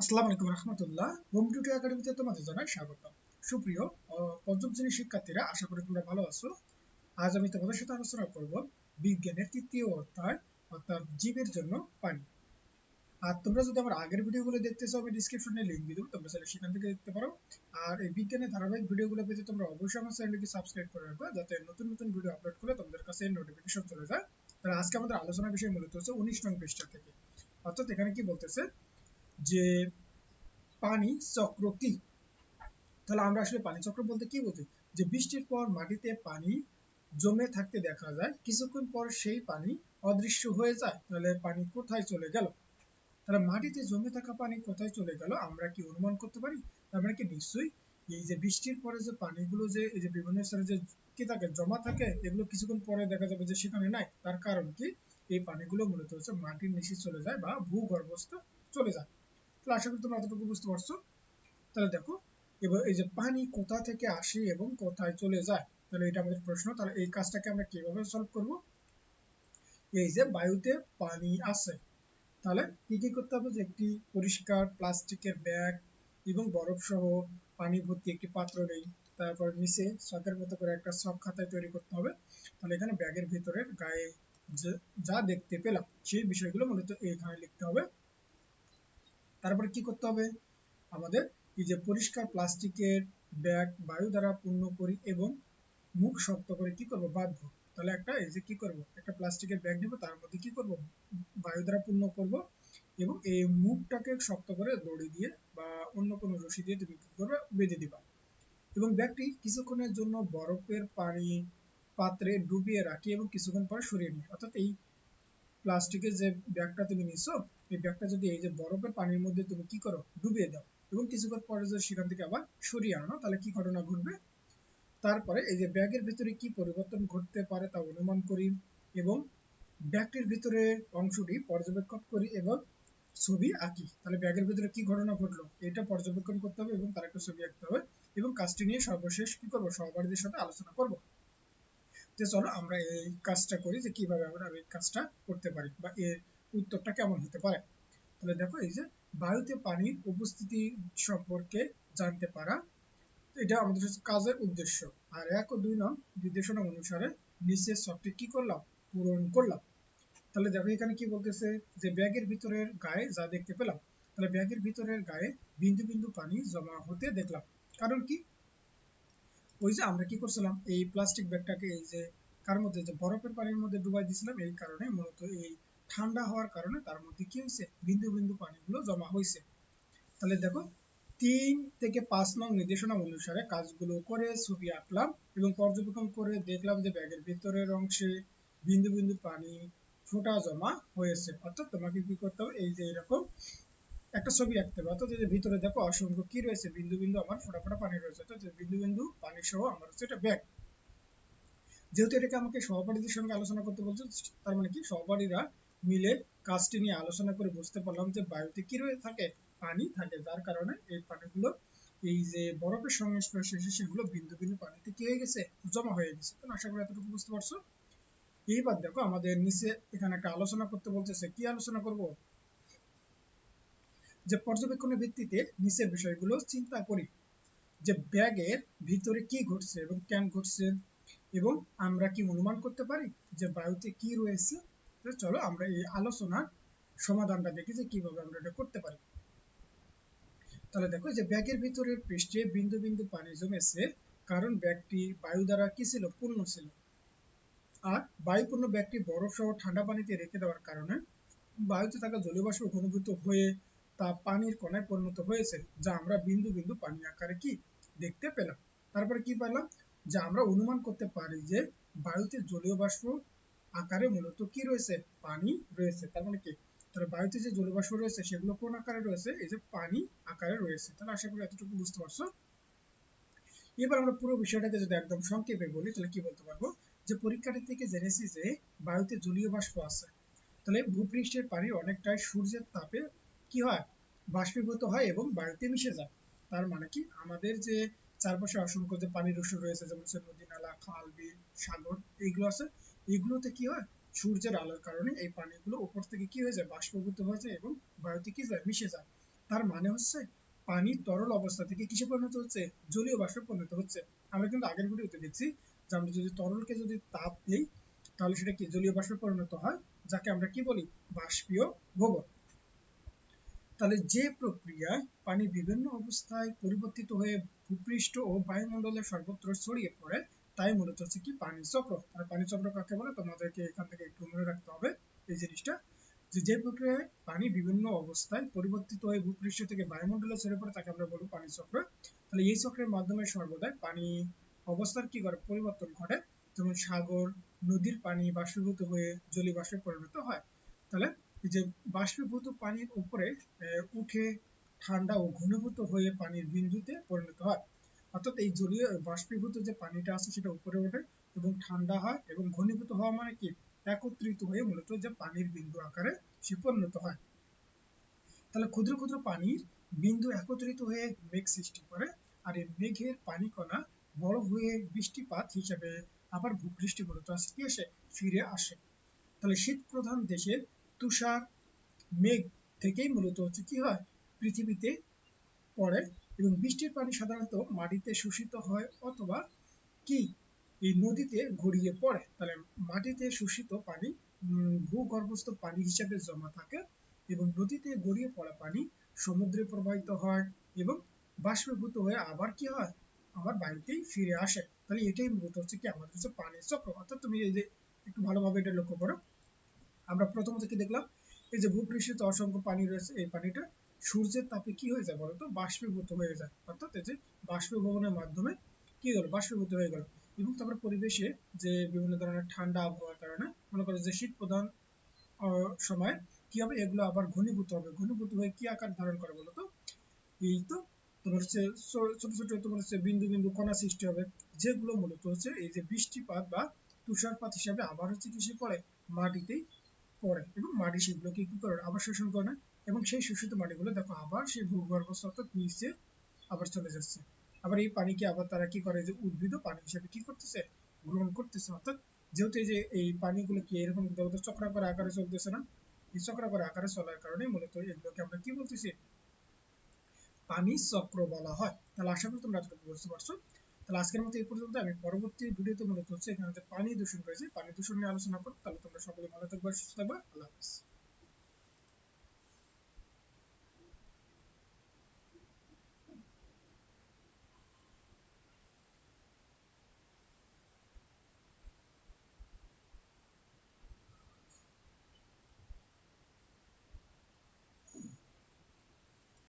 আসসালামু আলাইকুম রহমতুল্লাহ। হোম একাডেমিতে তোমাদের জানাই স্বাগত সুপ্রিয় পঞ্চম শ্রেণির শিক্ষার্থীরা, আশা করি তোমরা ভালো আছো। আজ আমি তোমাদের সাথে আলোচনা করব বিজ্ঞানের তৃতীয় অর্থাৎ জীবের জন্য পানি। আর তোমরা যদি আমার আগের ভিডিওগুলো দেখতে চাও, আমি ডিসক্রিপশনে লিংক দিয়ে দেবো, তোমরা চাইলে সেখান থেকে দেখতে পারো। আর এই বিজ্ঞানের ধারাবাহিক ভিডিওগুলো পেতে তোমরা অবশ্যই আমার সাবস্ক্রাইব করে রাখবে, যাতে নতুন নতুন ভিডিও আপলোড করলে তোমাদের কাছে নোটিফিকেশন চলে যায়। তাহলে আজকে আমাদের আলোচনার বিষয় মূলত হচ্ছে উনিশ নং পৃষ্ঠা থেকে। অর্থাৎ এখানে কি বলতেছে? যে পানি চক্র কি? তাহলে আমরা আসলে পানি চক্র বলতে কি বুঝি? যে বৃষ্টির পর মাটিতে পানি জমে থাকতে দেখা যায়, কিছুক্ষণ পর সেই পানি অদৃশ্য হয়ে যায়। তাহলে পানি কোথায় চলে গেল? তাহলে মাটিতে জমে থাকা পানি কোথায় চলে গেল? আমরা কি অনুমান করতে পারি? তার মানে কি নিশ্চয়ই এই যে বৃষ্টির পরে যে পানিগুলো যে, এই যে বিভিন্ন স্থানে যে কি থাকে, জমা থাকে, এগুলো কিছুক্ষণ পরে দেখা যাবে যে সেখানে নাই। তার কারণ কি? এই পানিগুলো মূলত হচ্ছে মাটির নিচে চলে যায় বা ভূগর্ভস্থ চলে যায়। তাহলে আশা করি তোমরা এতটুকু বুঝতে পারছ। তাহলে দেখো, এবার এই যে পানি কোথা থেকে আসে এবং কোথায় চলে যায়, তাহলে এটা আমাদের প্রশ্ন। তাহলে এই কাজটাকে আমরা কীভাবে সলভ করব? এই যে বায়ুতে পানি আছে, তাহলে কি কি করতে হবে? যে একটি পরিষ্কার প্লাস্টিকের ব্যাগ এবং বরফ সহ পানি ভর্তি একটি পাত্র নেই। তারপর নিচে শখের মতো করে একটা শখ খাতায় তৈরি করতে হবে। তাহলে এখানে ব্যাগের ভিতরের গায়ে যা দেখতে পেলাম, সেই বিষয়গুলো মূলত এখানে লিখতে হবে। তারপরে কি করতে হবে? আমাদের এই যে পরিষ্কার প্লাস্টিকের ব্যাগ, বায়ু দ্বারা পূর্ণ করি এবং মুখ শক্ত করে কি করব? বাঁধবো তাহলে একটা এই যে কি করব? একটা প্লাস্টিকের ব্যাগ নেব, তার মধ্যে কি করব? বায়ু দ্বারা পূর্ণ করব এবং এই মুখটাকে শক্ত করে দড়ি দিয়ে বা অন্য কোনো রশি দিয়ে তুমি কি করবে? বেঁধে দিবা। এবং ব্যাগটি কিছুক্ষণের জন্য বরফের পানি পাত্রে ডুবিয়ে রাখি এবং কিছুক্ষণ পর সরিয়ে নিই। অর্থাৎ এই প্লাস্টিকের যে ব্যাগটা তুমি নিছো এই ব্যাগটা যদি এই যে বরফের পানির মধ্যে তুমি কি করো? ডুবিয়ে দাও। এবং কিছুক্ষণ পরে যদি সেখান থেকে আবার সরিয়ে আনো, তাহলে কি ঘটনা ঘটবে? তারপরে এই যে ব্যাগের ভিতরে কি পরিবর্তন ঘটতে পারে তা অনুমান করি এবং ব্যাগটির ভিতরে অংশটি পর্যবেক্ষণ করি এবং ছবি আঁকি। তাহলে ব্যাগের ভিতরে কি ঘটনা ঘটলো? এটা পর্যবেক্ষণ করতে হবে এবং তার একটা ছবি আঁকতে হবে এবং কাজটি নিয়ে সর্বশেষ কি করব? সহপাঠীদের সাথে আলোচনা করব। তো চলো আমরা এই কাজটা করি যে কীভাবে আমরা এই কাজটা করতে পারি বা এর উত্তরটা কেমন হতে পারে? তাহলে দেখো, এই যে বায়ুতে পানির উপস্থিতি সম্পর্কে জানতে পারা এটা আমাদের কাজের উদ্দেশ্য। আর এক ও দুই নং নির্দেশনা অনুসারে নিচের সবটি কি করলাম? পূরণ করলাম। তাহলে দেখো, এখানে কি বলতেছে যে ব্যাগের ভিতরের গায়ে যা দেখতে পেলাম, তাহলে ব্যাগের ভিতরের গায়ে বিন্দু বিন্দু পানি জমা হতে দেখলাম। কারণ কি? ওই যে আমরা কি করছিলাম, এই প্লাস্টিক ব্যাগটাকে এই যে কার মধ্যে, যে বরফের পানির মধ্যে ডুবাই দিয়েছিলাম এই কারণে মূলত এই ঠান্ডা হওয়ার কারণে তার মধ্যে কি হয়েছে? বিন্দু বিন্দু পানিগুলো জমা হয়েছে। তাহলে দেখো, তিন থেকে পাঁচ নং নির্দেশনা অনুসারে কাজগুলো করে ছবি আঁকলাম এবং পর্যবেক্ষণ করে দেখলাম যে ব্যাগের ভিতরের অংশে বিন্দু বিন্দু পানি ফোটা জমা হয়েছে। অর্থাৎ তোমাকে কি করতে হবে? এই যে এরকম একটা ছবি আঁকতে হবে। অর্থাৎ ভিতরে দেখো অসংখ্য কি রয়েছে? বিন্দু বিন্দু আমার ফোটা ফোটা পানি রয়েছে। অর্থাৎ বিন্দু বিন্দু পানি সহ আমার হচ্ছে এটা ব্যাগ। যেহেতু এটাকে আমাকে সহপাঠীদের সঙ্গে আলোচনা করতে বলছে, তার মানে কি? সহপাঠীরা মিলে কাজটি নিয়ে আলোচনা করে বুঝতে পারলাম যে বায়ুতে কি রয়ে থাকে, পানি থাকে। যার কারণে এই পানিগুলো, এই যে বরফের সংস্পর্শে এসে সেগুলো বিন্দু বিন্দু পানিতে কি হয়ে গেছে? জমা হয়ে গেছে। তো আশা করি এতটুকু বুঝতে পারছ। এইবার দেখো আমাদের নিচে এখানে একটা আলোচনা করতে বলতেছে, কি আলোচনা করব? যে পর্যবেক্ষণের ভিত্তিতে নিচের বিষয়গুলো চিন্তা করি। যে ব্যাগের ভিতরে কি ঘটছে এবং কেন ঘটছে এবং আমরা কি অনুমান করতে পারি যে বায়ুতে কি রয়েছে? চলো আমরা এই আলোচনার সমাধানটা দেখি যে কীভাবে আমরা এটা করতে পারি। তাহলে দেখো যে ব্যাগের ভিতরে পৃষ্ঠে বিন্দু বিন্দু পানি জমেছে, কারণ ব্যাগটি বায়ু দ্বারা কি ছিল? পূর্ণ ছিল। আর বায়ুপূর্ণ ব্যাগটি বরফ সহ ঠান্ডা পানিতে রেখে দেওয়ার কারণে বায়ুতে থাকা জলীয় বাষ্প ঘনীভূত হয়ে তা পানির কণায় পরিণত হয়েছে, যা আমরা বিন্দু বিন্দু পানি আকারে কি দেখতে পেলাম। তারপরে কি পেলাম যে আমরা অনুমান করতে পারি যে বায়ুতে জলীয় বাষ্প আকারে মূলত কি রয়েছে? পানি রয়েছে। তার মানে কি? তাহলে বায়ুতে যে জলীয় বাষ্প রয়েছে, সেগুলো কোন আকারে রয়েছে? এই যে পানি আকারে রয়েছে। তাহলে আশা করি এতটুকু বুঝতে পারছ। এবার আমরা পুরো বিষয়টাকে যদি একদম সংক্ষেপে বলি, তাহলে কি বলতে পারব? যে পরীক্ষাটি থেকে জেনেছি যে বায়ুতে জলীয় বাষ্প আছে। তাহলে ভূপৃষ্ঠের পানি অনেকটাই সূর্যের তাপে কি হয়? বাষ্পীভূত হয় এবং বায়ুতে মিশে যায়। তার মানে কি? আমাদের যে চারপাশে অসংখ্য যে পানির উৎস রয়েছে, যেমন নদী, নালা, খাল, বিল, সাগর, এইগুলো আছে। এগুলোতে কি হয়? সূর্যের আলোর কারণে এই পানিগুলো উপর থেকে কি হয়ে যায়? বাষ্পীভূত হয়ে যায় এবং বায়ুতে কি যায় মিশে যায়। তার মানে হচ্ছে পানি তরল অবস্থা থেকে কিসে পরিণত হচ্ছে? জলীয় বাষ্পে পরিণত হচ্ছে। আমরা কিন্তু আগের ভিডিওতে দেখছি যে আমরা যদি তরলকে যদি তাপ দিই, তাহলে সেটা কি জলীয় বাষ্পে পরিণত হয়? যাকে আমরা কি বলি? বাষ্পীয় ভবন। তাহলে যে প্রক্রিয়ায় পানি বিভিন্ন অবস্থায় পরিবর্তিত হয়ে ভূপৃষ্ঠ ও বায়ুমণ্ডলের সর্বত্র ছড়িয়ে পড়ে তাই মূলত হচ্ছে কি পানি চক্র। আর পানি চক্র কাকে বলে? তোমাদেরকে এখান থেকে একটু মনে রাখতে হবে এই জিনিসটা। যে যে প্রক্রিয়ায় পানি বিভিন্ন অবস্থায় পরিবর্তিত হয়ে ভূপৃষ্ঠ থেকে বায়ুমণ্ডলে ছড়িয়ে পড়ে তাকে আমরা বলব পানি চক্র। তাহলে এই চক্রের মাধ্যমে সর্বদাই পানি অবস্থার কি করে পরিবর্তন ঘটে। যেমন সাগর, নদীর পানি বাষ্পীভূত হয়ে জলীয় বাষ্পে পরিণত হয়। তাহলে যে বাষ্পীভূত পানির উপরে উঠে ঠান্ডা ও ঘনীভূত হয়ে পানির বিন্দুতে পরিণত হয়। অর্থাৎ এই জলীয় বাষ্পীভূত যে পানিটা আছে সেটা উপরে ওঠে এবং ঠান্ডা হয় এবং ঘনীভূত হওয়া মানে কি? একত্রিত হয়ে মূলত যে পানির বিন্দু আকারে সে পরিণত হয়। তাহলে ক্ষুদ্র ক্ষুদ্র পানির বিন্দু একত্রিত হয়ে মেঘ সৃষ্টি করে আর এই মেঘের পানি কণা বড় হয়ে বৃষ্টিপাত হিসেবে আবার ভূপৃষ্ঠে মূলত আসে কি আসে ফিরে আসে। তাহলে শীত প্রধান দেশের তুষার মেঘ থেকেই মূলত হচ্ছে কি হয়? পৃথিবীতে পড়ে এবং বৃষ্টির পানি সাধারণত মাটিতে শোষিত হয় অথবা কি এই নদীতে গড়িয়ে পড়ে। তাহলে মাটিতে শোষিত পানি ভূগর্ভস্থ পানি হিসেবে জমা থাকে এবং নদীতে গড়িয়ে পড়া পানি সমুদ্রে প্রবাহিত হয় এবং বাষ্পীভূত হয়ে আবার কি হয়? আবার বাড়িতেই ফিরে আসে। তাহলে এটাই মূলত হচ্ছে কি আমাদের হচ্ছে পানির চক্র। অর্থাৎ তুমি এই যে একটু ভালোভাবে এটা লক্ষ্য করো। আমরা প্রথমত কি দেখলাম? এই যে ভূপৃষ্ঠে অসংখ্য পানি রয়েছে এই পানিটা। সূর্যের তাপে কি হয়ে যায় বলতো বাষ্পীভূত হয়ে যায়। অর্থাৎ এই যে বাষ্পীভবনের মাধ্যমে কি হলো? বাষ্পীভূত হয়ে গেল। এবং তারপর পরিবেশে যে বিভিন্ন ধরনের ঠান্ডা আবহাওয়ার কারণে মনে করো যে শীত প্রধান সময় কি হবে? এগুলো আবার ঘনীভূত হবে। ঘনীভূত হয়ে কি আকার ধারণ করে বলতো এই তো তোমার হচ্ছে ছোট ছোট তোমার হচ্ছে বিন্দু বিন্দু কণা সৃষ্টি হবে, যেগুলো মূলত হচ্ছে এই যে বৃষ্টিপাত বা তুষারপাত হিসাবে আবার হচ্ছে কিসে পড়ে মাটিতেই পড়ে এবং মাটি সেগুলোকে কি করে? আবার শোষণ করে না? এবং সেই শোষিত মাটিগুলো, দেখো আবার সেই ভূগর্ভস্থ অর্থাৎ নিচে আবার চলে যাচ্ছে। আবার এই পানিকে আবার তারা কি করে? যে উদ্ভিদ পানি হিসেবে কি করতেছে? গ্রহণ করতেছে। অর্থাৎ যেহেতু এই যে এই পানিগুলো কি এরকম চক্রাকার আকারে চলতেছে না? এই চক্রাকার আকারে চলার কারণে মূলত এগুলোকে আমরা কি বলতেছি? পানি চক্র বলা হয়। তাহলে আশা করি তোমরা এতটুকু বুঝতে পারছ। তাহলে আজকের মতো এই পর্যন্ত। আমি পরবর্তী ভিডিওতে মূলত হচ্ছে এখানে যে পানি দূষণ রয়েছে, পানি দূষণ নিয়ে আলোচনা করব। তাহলে তোমরা সকলে ভালো থাকবে, সুস্থ থাকবে। আল্লাহ হাফিজ।